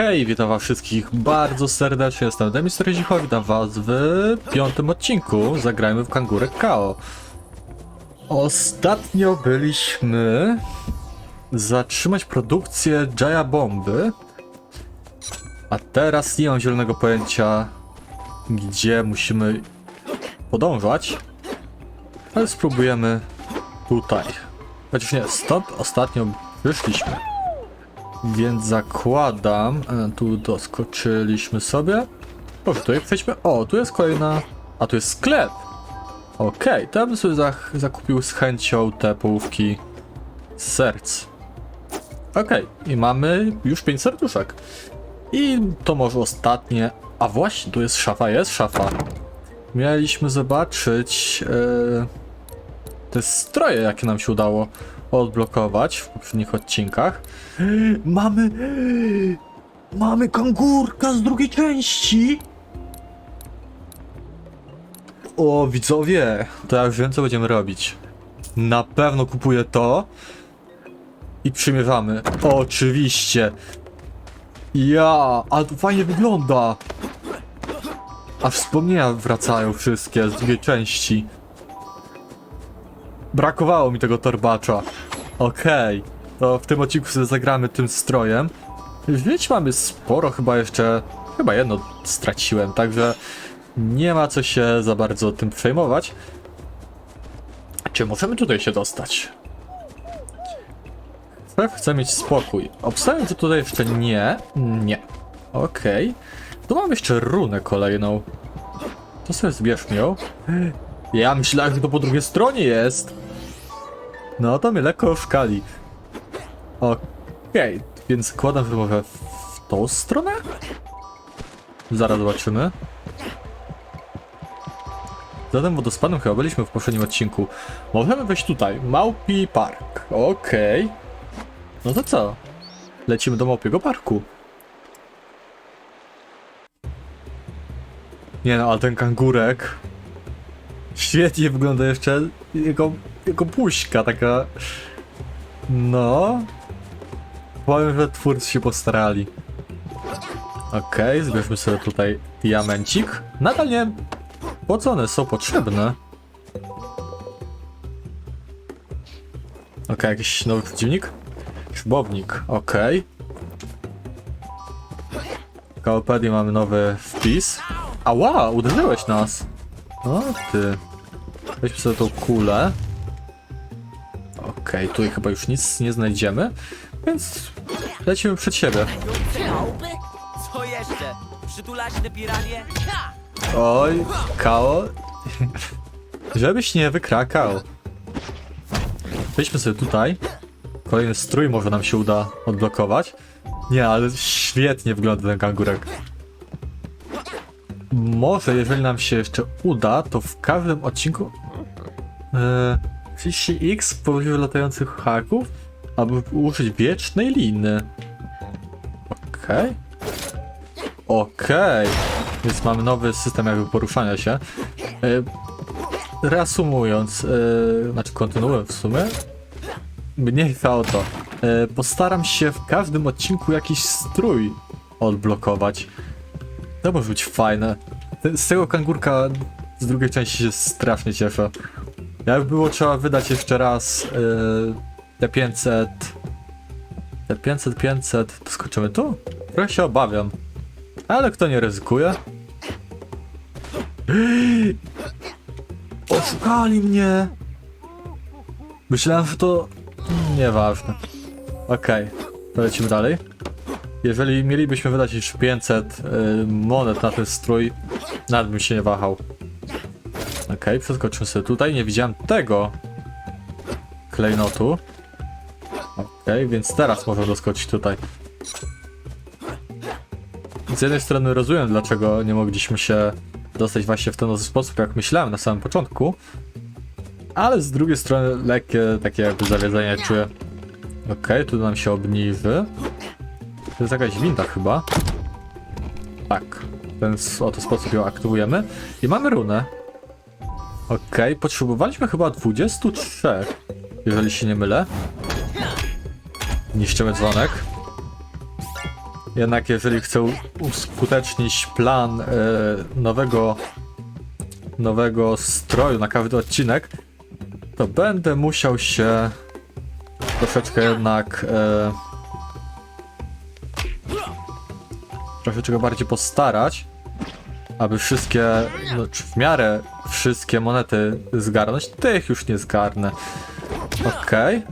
Hej, witam was wszystkich bardzo serdecznie, jestem Demis Rezicho, witam was w piątym odcinku Zagrajmy w Kangurek KO. Ostatnio byliśmy zatrzymać produkcję Jaya Bomby, a teraz nie mam zielonego pojęcia, gdzie musimy podążać, ale spróbujemy tutaj. Chociaż nie, stąd ostatnio wyszliśmy. Więc zakładam, e, tu doskoczyliśmy sobie. Dobrze, tutaj przejdźmy. O, tu jest kolejna. A tu jest sklep. Okej, to ja bym sobie zakupił z chęcią te połówki serc. Okej, i mamy już 5 serduszek. I to może ostatnie. A właśnie, tu jest szafa, jest szafa. Mieliśmy zobaczyć e, te stroje, jakie nam się udało odblokować w poprzednich odcinkach. Mamy. Mamy kangurka z drugiej części! O, widzowie, to ja już wiem, co będziemy robić. Na pewno kupuję to i przymierzamy. Oczywiście. Ja, ale to fajnie wygląda. Aż wspomnienia wracają wszystkie z drugiej części. Brakowało mi tego torbacza. Okej, to w tym odcinku sobie zagramy tym strojem. Więc mamy sporo, chyba jeszcze. Chyba jedno straciłem, także nie ma co się za bardzo tym przejmować. Czy możemy tutaj się dostać? Szef chce mieć spokój. Obstawiam, że tutaj jeszcze nie. Nie. Okej. Tu mam jeszcze runę kolejną. To sobie zbierzmy ją. Ja myślałem, że to po drugiej stronie jest. No to mnie lekko oszkali. Okej, więc zakładam, że może w tą stronę? Zaraz zobaczymy. Za tym wodospadem chyba byliśmy w poprzednim odcinku. Możemy wejść tutaj. Małpi Park. Okej. No to co? Lecimy do Małpiego Parku. Nie no, ale ten kangurek świetnie wygląda jeszcze jego, jego buźka taka. No. Powiem, że twórcy się postarali. Okej, zbierzmy sobie tutaj diamencik. Nadal nie wiem, po co one są potrzebne. Okej, jakiś nowy przeciwnik? Szybownik, okej. W Kaopedii mamy nowy wpis. Ała, uderzyłeś nas. O ty. Weźmy sobie tą kulę. Okej, okay, tutaj chyba już nic nie znajdziemy, więc lecimy przed siebie. Co jeszcze? Piranie? Oj, Kao. Żebyś nie wykrakał. Wejdźmy sobie tutaj. Kolejny strój może nam się uda odblokować. Nie, ale świetnie wygląda ten kangurek. Może, jeżeli nam się jeszcze uda, to w każdym odcinku... Yy 30 X powyżej latających haków, aby użyć wiecznej liny. Okej. Okay. Okej. Okay. Więc mamy nowy system jakby poruszania się. E, reasumując, e, znaczy kontynuując w sumie, mniejsza o to. E, postaram się w każdym odcinku jakiś strój odblokować. To może być fajne. Z tego kangurka z drugiej części się strasznie cieszę. Jakby było trzeba wydać jeszcze raz yy, te 500. Te 500, 500. To skoczymy tu? Trochę się obawiam. Ale kto nie ryzykuje? Oszukali mnie! Myślałem, że to... Nieważne. Okej, to lecimy dalej. Jeżeli mielibyśmy wydać już 500 y, monet na ten strój, nawet bym się nie wahał. Okej, przeskoczymy sobie tutaj. Nie widziałem tego klejnotu. Okej, więc teraz można doskoczyć tutaj. Z jednej strony rozumiem, dlaczego nie mogliśmy się dostać właśnie w ten sposób, jak myślałem na samym początku. Ale z drugiej strony lekkie takie jakby zawiedzenie czuję. Okej, tu nam się obniży. To jest jakaś winda chyba. Tak. W ten oto sposób ją aktywujemy. I mamy runę. Okej, potrzebowaliśmy chyba 23, jeżeli się nie mylę. Niszczymy dzwonek. Jednak jeżeli chcę uskutecznić plan e, nowego nowego stroju na każdy odcinek, to będę musiał się troszeczkę jednak e, troszeczkę bardziej postarać, aby wszystkie, no, czy w miarę wszystkie monety zgarnąć. Tych już nie zgarnę. Okej.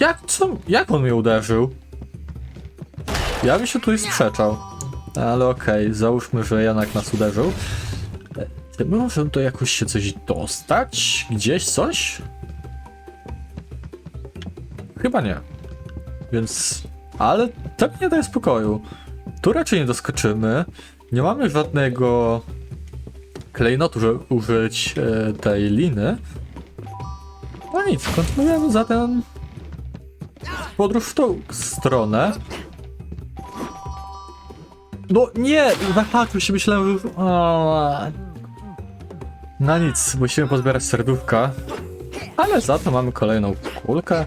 Jak, co, jak on mnie uderzył? Ja bym się tutaj sprzeczał. Ale okej, załóżmy, że jednak nas uderzył. E, Czy my możemy to jakoś się coś dostać? Gdzieś coś? Chyba nie. Więc... Ale to mi nie daje spokoju. Tu raczej nie doskoczymy. Nie mamy żadnego klejnotu, żeby użyć e, tej liny. No nic, kontynuujemy zatem podróż w tą stronę. No nie! Wyhaczył się, myślałem, że... O, no nic, musimy pozbierać serduszka. Ale za to mamy kolejną kulkę.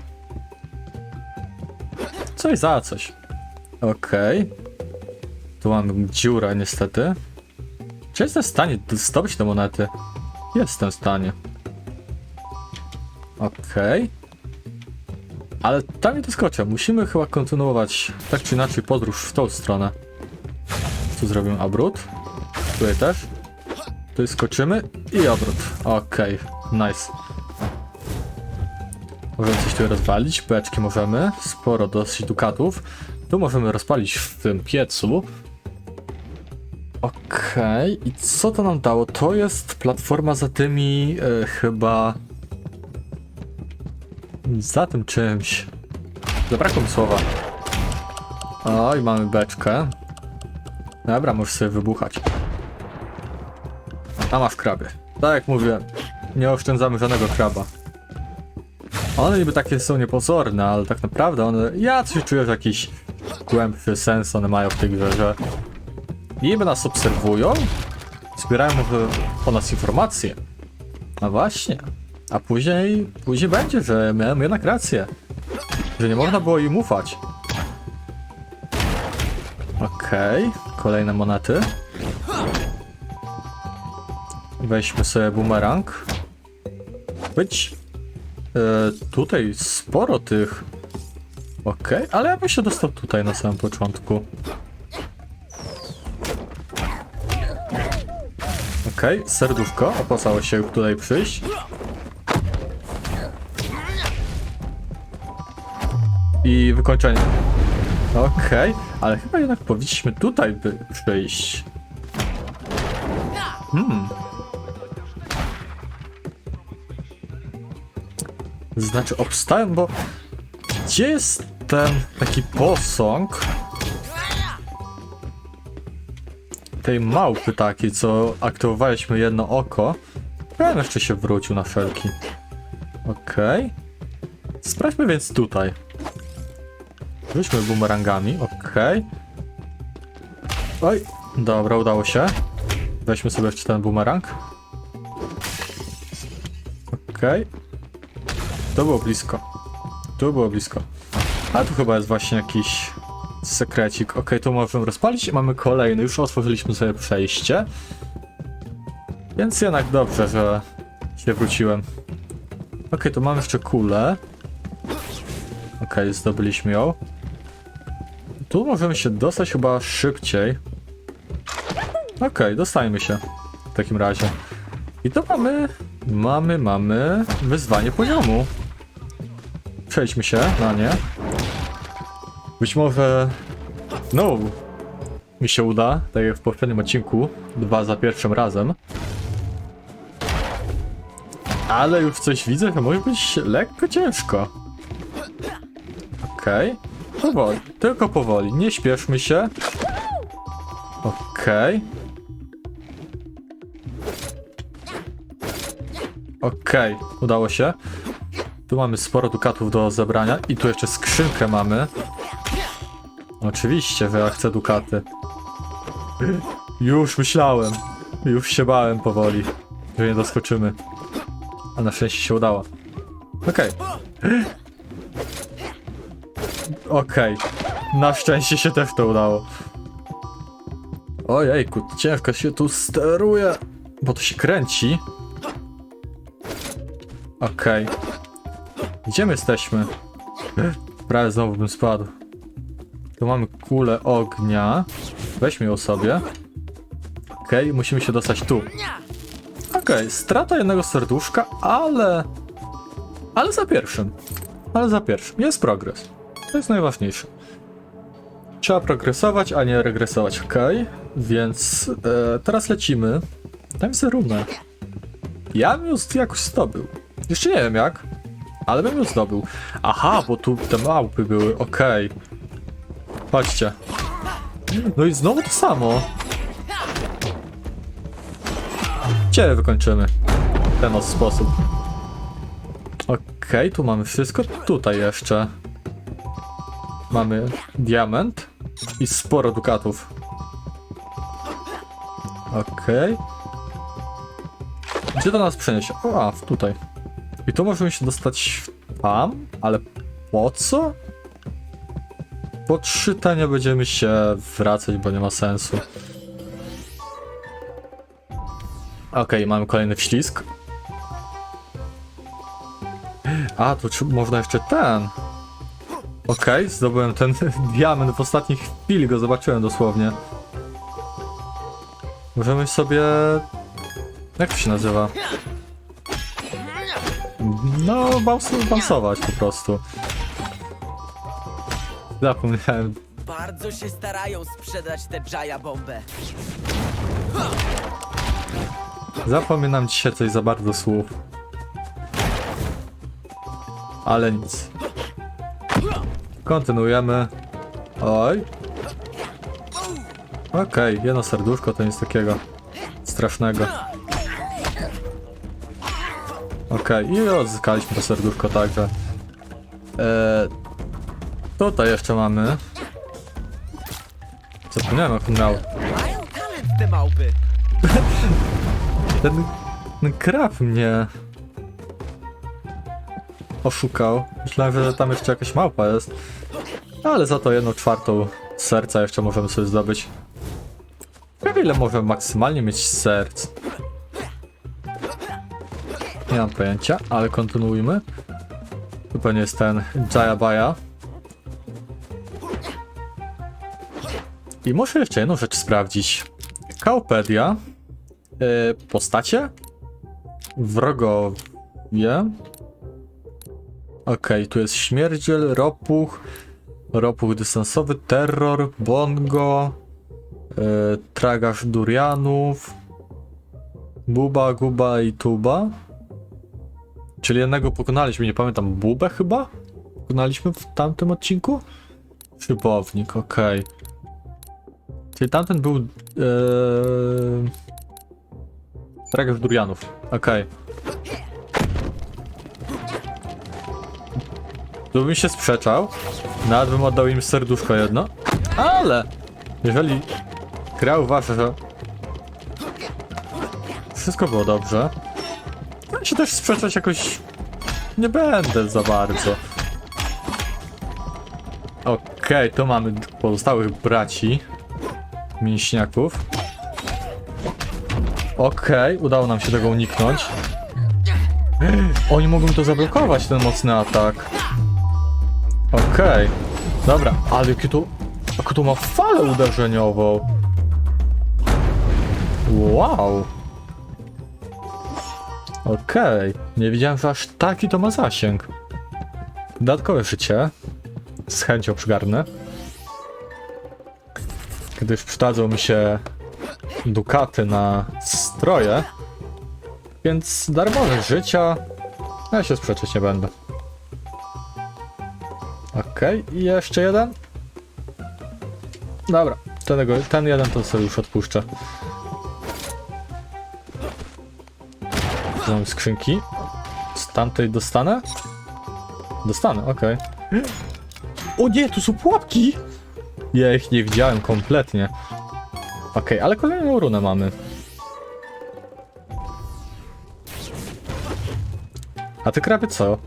Coś za coś. Okej. Tu mamy dziurę niestety. Czy jestem w stanie zdobyć te monety? Jestem w stanie. Okej. Ale tam nie doskoczę. Musimy chyba kontynuować tak czy inaczej podróż w tą stronę. Tu zrobimy obrót. Tutaj też. Tu skoczymy i obrót. Okej, nice. Możemy coś tu rozwalić, beczki możemy, sporo dosyć dukatów. Tu możemy rozpalić w tym piecu. Okej, i co to nam dało? To jest platforma za tymi e, chyba... Za tym czymś. Zabrakło mi słowa. O, i mamy beczkę. Dobra, możesz sobie wybuchać. A masz krabie. Tak jak mówię, nie oszczędzamy żadnego kraba. One niby takie są niepozorne, ale tak naprawdę one... Ja coś czuję, że jakiś głębszy sens one mają w tej grze, że niby nas obserwują, zbierają po nas informacje. A właśnie. A później, później będzie, że miałem jednak rację. Że nie można było im ufać. Okej, kolejne monety. Weźmy sobie bumerang. Być. E, tutaj sporo tych. Okej, ale ja bym się dostał tutaj na samym początku. Okej, serduszko opłacało się tutaj przyjść. I wykończenie. Okej, ale chyba jednak powinniśmy tutaj by przyjść. Hmm. Znaczy obstałem, bo gdzie jest ten taki posąg tej małpy takiej, co aktywowaliśmy jedno oko? Bym jeszcze się wrócił na wszelki. Okej. Sprawdźmy więc tutaj. Rzućmy bumerangami, okej. Oj, dobra, udało się. Weźmy sobie jeszcze ten bumerang. Okej. To było blisko. Tu było blisko. A tu chyba jest właśnie jakiś sekrecik. Okej, tu możemy rozpalić mamy kolejny. Już otworzyliśmy sobie przejście. Więc jednak dobrze, że się wróciłem. Okej, tu mamy jeszcze kulę. Okej, zdobyliśmy ją. Tu możemy się dostać chyba szybciej. Okej, dostajmy się. W takim razie. I to mamy... Mamy, mamy... Wyzwanie poziomu. Przejdźmy się na nie. Być może... No... Mi się uda, tak jak w poprzednim odcinku. Dwa za pierwszym razem. Ale już coś widzę, że może być lekko ciężko. Okej. Powoli, tylko powoli, nie śpieszmy się. Okej. Okej, udało się. Tu mamy sporo dukatów do zebrania i tu jeszcze skrzynkę mamy. Oczywiście, chcę dukaty. Już myślałem. Już się bałem powoli, że nie doskoczymy. A na szczęście się udało. Okej. Okej. Na szczęście się też to udało. Ojejku, ciężko się tu steruje, bo to się kręci. Okej. Gdzie my jesteśmy? Prawie znowu bym spadł. Tu mamy kulę ognia. Weźmy ją sobie. Okej, musimy się dostać tu. Okej, strata jednego serduszka, ale... Ale za pierwszym. Ale za pierwszym. Jest progres. To jest najważniejsze. Trzeba progresować, a nie regresować. Okej, więc e, teraz lecimy. Jest runę. Ja bym już jakoś zdobył. Jeszcze nie wiem jak, ale bym już zdobył. Aha, bo tu te małpy były, okej. Patrzcie. No i znowu to samo. Gdzie wykończymy w ten oto sposób? Okej, tu mamy wszystko. Tutaj jeszcze mamy diament i sporo dukatów. Okej. Gdzie to nas przeniesie? O, a, tutaj. I tu możemy się dostać tam, ale po co? Po trzy nie będziemy się wracać, bo nie ma sensu. Okej, mamy kolejny wślizg. A, tu czy, można jeszcze ten. Okej, zdobyłem ten diament w ostatniej chwili, go zobaczyłem dosłownie. Możemy sobie... Jak to się nazywa? No, bounce, bounceować po prostu. Zapomniałem. Bardzo się starają sprzedać tę Jaya bombę. Zapominam dzisiaj coś za bardzo słów. Ale nic. Kontynuujemy. Oj. Okej, jedno serduszko to nic takiego strasznego. Okej, i odzyskaliśmy to serduszko także. Eee, tutaj jeszcze mamy. Zapomniałem jak on miał. Mają. Ten, ten mnie oszukał. Myślałem, że tam jeszcze jakaś małpa jest. Ale za to jedną czwartą serca jeszcze możemy sobie zdobyć. Ciekawe, ile możemy maksymalnie mieć serc. Nie mam pojęcia, ale kontynuujmy. Tu pewnie jest ten Jaya I muszę jeszcze jedną rzecz sprawdzić. Kaupedia. Yy, postacie? Wrogowie. Okej, tu jest śmierdziel, ropuch, ropuch dystansowy, terror, bongo, yy, tragarz durianów, buba, guba i tuba. Czyli jednego pokonaliśmy, nie pamiętam, bubę chyba? Pokonaliśmy w tamtym odcinku? Szybownik, okej. Czyli tamten był... Yy... Tragarz durianów. Okej. Tu bym się sprzeczał. Nawet bym oddał im serduszko jedno. Ale jeżeli gra uważa, że wszystko było dobrze, ja się też sprzeczać jakoś nie będę za bardzo. Okej, tu mamy pozostałych braci mięśniaków. Okej, udało nam się tego uniknąć. Oni mogą to zablokować, ten mocny atak. Okej. Dobra, ale jakie to... Jaką to ma falę uderzeniową. Wow. Okej. Nie wiedziałem, że aż taki to ma zasięg. Dodatkowe życie. Z chęcią przygarnę. Gdyż przydadzą mi się dukaty na stroje. Więc darmowe życia. Ja się sprzeczać nie będę. Okej, i jeszcze jeden. Dobra, ten, jeden to sobie już odpuszczę. Mam skrzynki. Z tamtej dostanę? Dostanę, okej. O nie, tu są pułapki! Ja ich nie widziałem kompletnie. Okej, ale kolejną runę mamy. A ty krapy co?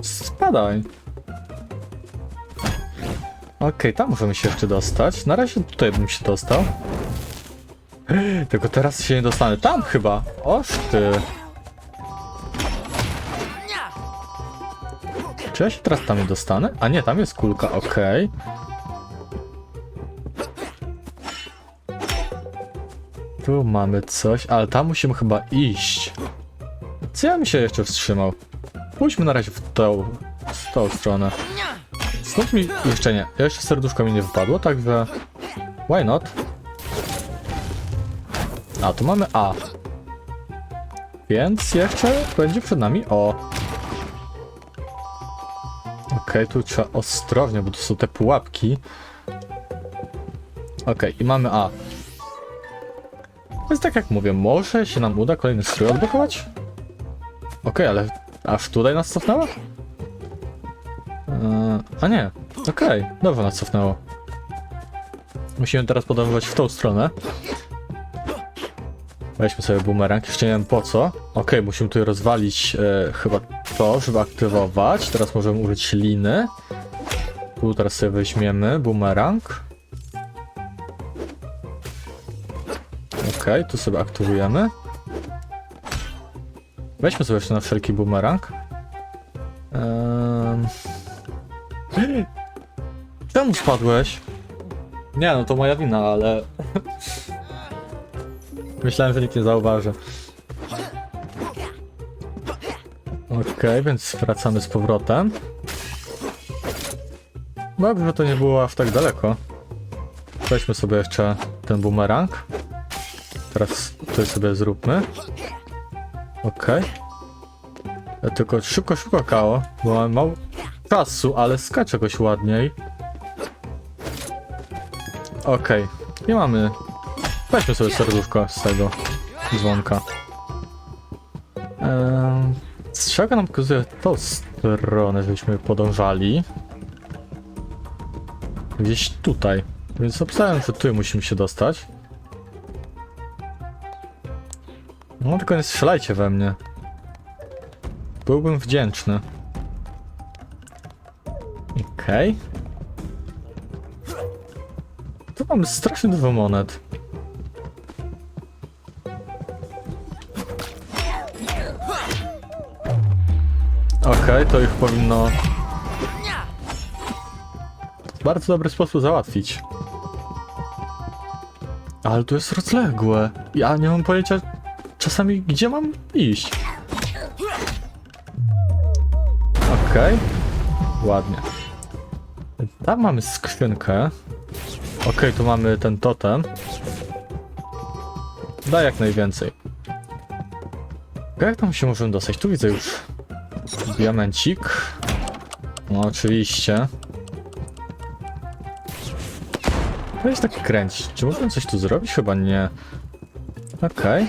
Spadaj. Okej, tam możemy się jeszcze dostać. Na razie tutaj bym się dostał. Tylko teraz się nie dostanę. Tam chyba. Oż ty. Czy ja się teraz tam nie dostanę? A nie, tam jest kulka, okej. Tu mamy coś, ale tam musimy chyba iść. Co ja bym się jeszcze wstrzymał? Pójdźmy na razie w tą, w tą stronę. Znów mi jeszcze nie. Jeszcze serduszko mi nie wypadło, także... Why not? A, tu mamy A. Więc jeszcze będzie przed nami O. Okej, tu trzeba ostrożnie, bo tu są te pułapki. Okej, i mamy A. Więc tak jak mówię, może się nam uda kolejny strój odblokować? Okej, ale aż tutaj nas cofnęło? Eee, a nie, okej, dobrze nas cofnęło. Musimy teraz podążać w tą stronę. Weźmy sobie bumerang, jeszcze nie wiem po co. Okej, musimy tutaj rozwalić e, chyba to, żeby aktywować. Teraz możemy użyć liny. Tu teraz sobie weźmiemy bumerang. Okej, tu sobie aktywujemy. Weźmy sobie jeszcze na wszelki bumerang. Ehm... Czemu spadłeś? Nie, no to moja wina, ale... Myślałem, że nikt nie zauważy. Okej, więc wracamy z powrotem. Dobrze, że to nie było aż tak daleko. Weźmy sobie jeszcze ten bumerang. Teraz tutaj sobie zróbmy. Okej. Ja Tylko szybko, szybko kało, bo mam mało czasu, ale skacz jakoś ładniej. Okej, nie mamy. Weźmy sobie serduszko z tego dzwonka. Strzałka nam pokazuje tą stronę, żebyśmy podążali. Gdzieś tutaj. Więc obstawiam, że tu musimy się dostać. Tylko nie strzelajcie we mnie. Byłbym wdzięczny. Okej. Tu mamy strasznie dużo monet. Okej, to ich powinno... Bardzo dobry sposób załatwić. Ale tu jest rozległe. Ja nie mam pojęcia czasami gdzie mam iść. Okej. Ładnie. Tam mamy skrzynkę. Okej, tu mamy ten totem. Daj jak najwięcej. Jak tam się możemy dostać? Tu widzę już diamencik. No oczywiście. Weź tak kręcić. Czy możemy coś tu zrobić? Chyba nie. Okej.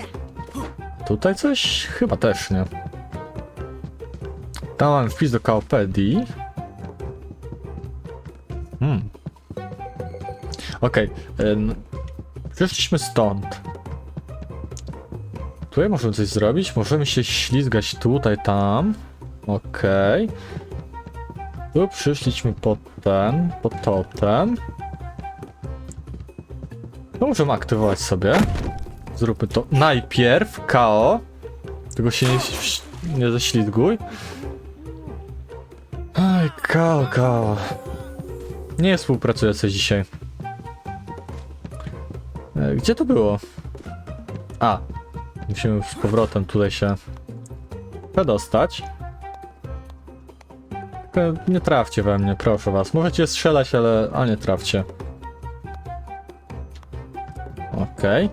Tutaj coś? Chyba też nie. Tam mamy wpis do Kaopedii. Hmm. Okej. Okay. Przyszliśmy stąd. Tutaj możemy coś zrobić. Możemy się ślizgać tutaj, tam. Okej. Tu przyszliśmy po ten, po totem. To możemy aktywować sobie. Zróbmy to najpierw. KO. Tego się nie, nie ześlizguj. Aj, KO, KO. Nie współpracuję coś dzisiaj. Gdzie to było? A. Musimy z powrotem tutaj się przedostać. Nie trafcie we mnie, proszę was. Możecie strzelać, ale a nie trafcie. Okej.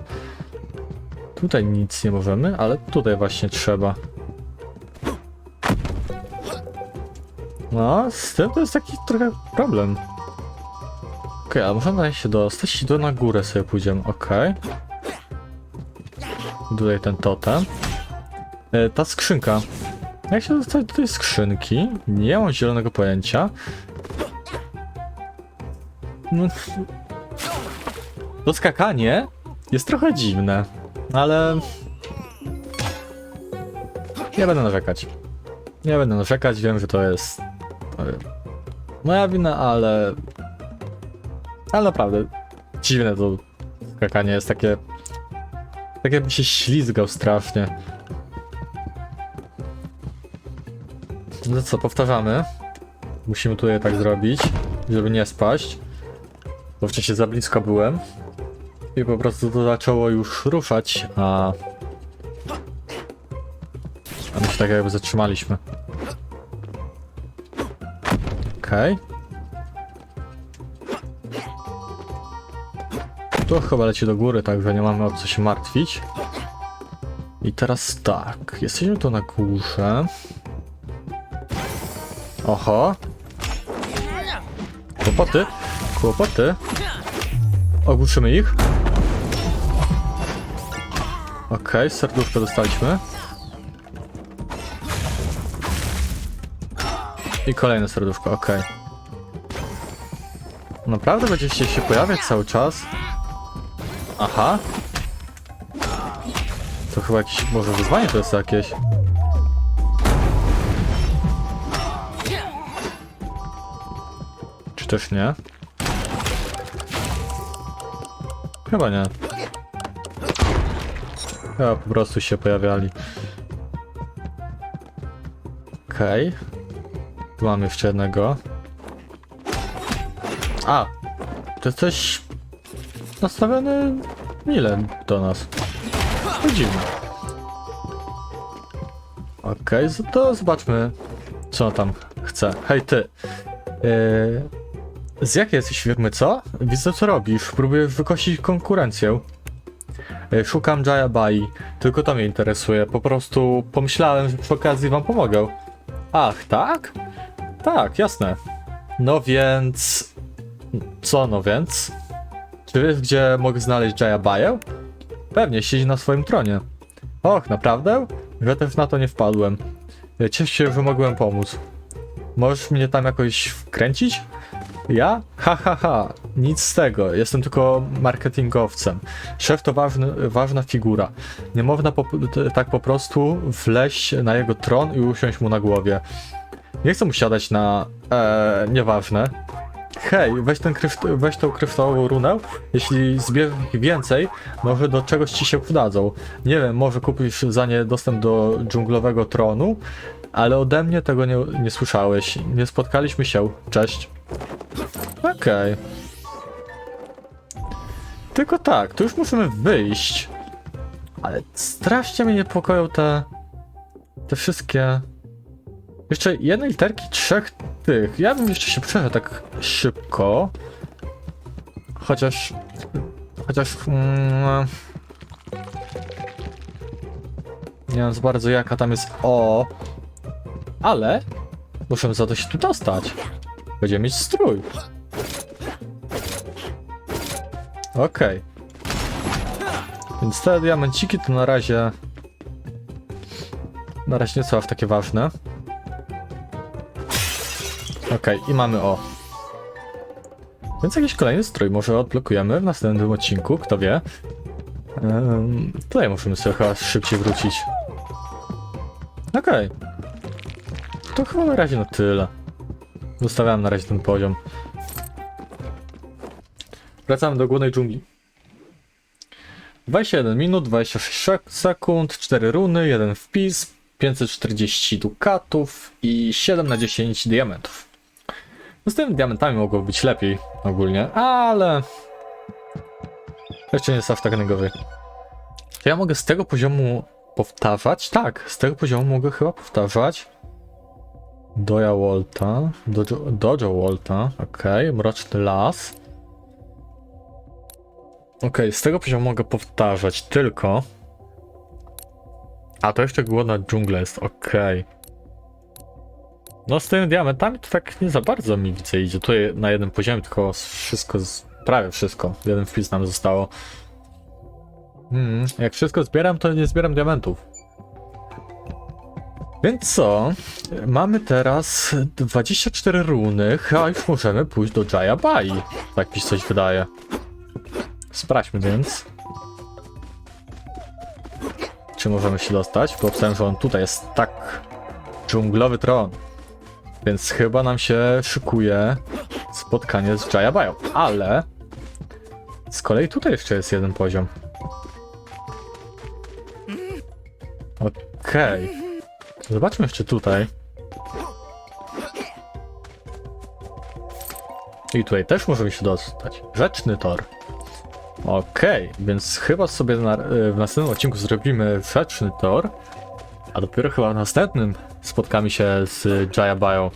Tutaj nic nie możemy, ale tutaj właśnie trzeba. No, z tym to jest taki trochę problem. Okej, ale możemy się dostać i tu na górę sobie pójdziemy, okej. Tutaj ten totem. E, ta skrzynka. Jak się dostać do tej skrzynki? Nie mam zielonego pojęcia. No, to skakanie jest trochę dziwne, ale... Nie będę narzekać. Nie będę narzekać, wiem, że to jest... e, Moja wina, ale... Ale naprawdę, dziwne to skakanie jest takie... Tak jakby się ślizgał strasznie. No co, powtarzamy. Musimy tutaj tak zrobić, żeby nie spaść. Bo wcześniej za blisko byłem. I po prostu to zaczęło już ruszać, a... A my się tak jakby zatrzymaliśmy. Okej. To chyba leci do góry, także nie mamy o co się martwić. I teraz tak, jesteśmy tu na górze. Oho. Kłopoty, kłopoty. Ogłuszymy ich. Okej, serduszko dostaliśmy. I kolejne serduszko, okej. Naprawdę będziecie się pojawiać cały czas? Aha. To chyba jakieś, może wyzwanie to jest jakieś. Czy też nie? Chyba nie. Chyba po prostu się pojawiali. Okej. Tu mam jeszcze jednego. A! To coś nastawiony mile do nas. To. Okej, z- to zobaczmy, co on tam chce. Hej ty! Yy, z jakiej jesteś firmy, co? Widzę, co robisz. Próbujesz wykosić konkurencję. Yy, szukam Jaya Bai. Tylko to mnie interesuje. Po prostu pomyślałem, że przy okazji wam pomogę. Ach, tak? Tak, jasne. No więc... Co no więc? Czy wiesz, gdzie mogę znaleźć Jaya Baję? Pewnie, siedzi na swoim tronie. Och, naprawdę? Ja też na to nie wpadłem. Cieszę się, że mogłem pomóc. Możesz mnie tam jakoś wkręcić? Ja? Ha, ha, ha. Nic z tego. Jestem tylko marketingowcem. Szef to ważny, ważna figura. Nie można po, tak po prostu wleźć na jego tron i usiąść mu na głowie. Nie chcę mu siadać na... E, nieważne. Hej, weź, ten kryft, weź tą kryftową runę. Jeśli zbierzesz ich więcej, może do czegoś ci się przydadzą. Nie wiem, może kupisz za nie dostęp do dżunglowego tronu, ale ode mnie tego nie, nie słyszałeś. Nie spotkaliśmy się. Cześć. Okej. Tylko tak, tu już musimy wyjść. Ale strasznie mnie niepokoją te... te wszystkie... Jeszcze jednej literki, trzech tych. Ja bym jeszcze się przeszedł tak szybko. Chociaż... Chociaż... Mm, nie wiem za bardzo jaka tam jest O. Ale... Muszę za to się tu dostać. Będziemy mieć strój. Okej. Więc te diamenciki to na razie... Na razie nie są aż takie ważne. Okej, i mamy O. Więc jakiś kolejny strój może odblokujemy w następnym odcinku, kto wie. Ehm, tutaj musimy sobie chyba szybciej wrócić. Okej. To chyba na razie na tyle. Zostawiam na razie ten poziom. Wracamy do głównej dżungli. 21 minut, 26 sek- sekund, 4 runy, 1 wpis, 540 dukatów i 7 na 10 diamentów. No z tymi diamentami mogło być lepiej ogólnie, ale... Jeszcze nie jest aż tak najgorzej. Czy ja mogę z tego poziomu powtarzać? Tak, z tego poziomu mogę chyba powtarzać. Doja Wolta, Dojo, Dojo Wolta, okej, Mroczny Las. Okej, z tego poziomu mogę powtarzać tylko. A to jeszcze głodna dżungla jest, okej. No z tymi diamentami to tak nie za bardzo mi widzę idzie. Tutaj na jednym poziomie tylko wszystko, prawie wszystko. Jeden wpis nam zostało. Hmm, jak wszystko zbieram, to nie zbieram diamentów. Więc co? Mamy teraz 24 runy, a już możemy pójść do Jaya Bai. Tak mi się coś wydaje. Sprawdźmy więc. Czy możemy się dostać? Bo obstałem, że on tutaj jest tak dżunglowy tron. Więc chyba nam się szykuje spotkanie z Jaya Bają. Ale Z kolei tutaj jeszcze jest jeden poziom. Okej. Zobaczmy jeszcze tutaj. I tutaj też możemy się dostać. Rzeczny tor. Okej, więc chyba sobie na, w następnym odcinku zrobimy rzeczny tor, a dopiero chyba w następnym spotkamy się z Jaya Bio.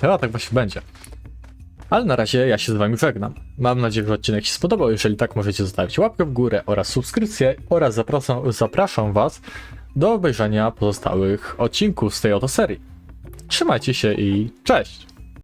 Chyba tak właśnie będzie. Ale na razie ja się z wami żegnam. Mam nadzieję, że odcinek się spodobał. Jeżeli tak, możecie zostawić łapkę w górę oraz subskrypcję oraz zapraszam, zapraszam was do obejrzenia pozostałych odcinków z tej oto serii. Trzymajcie się i cześć!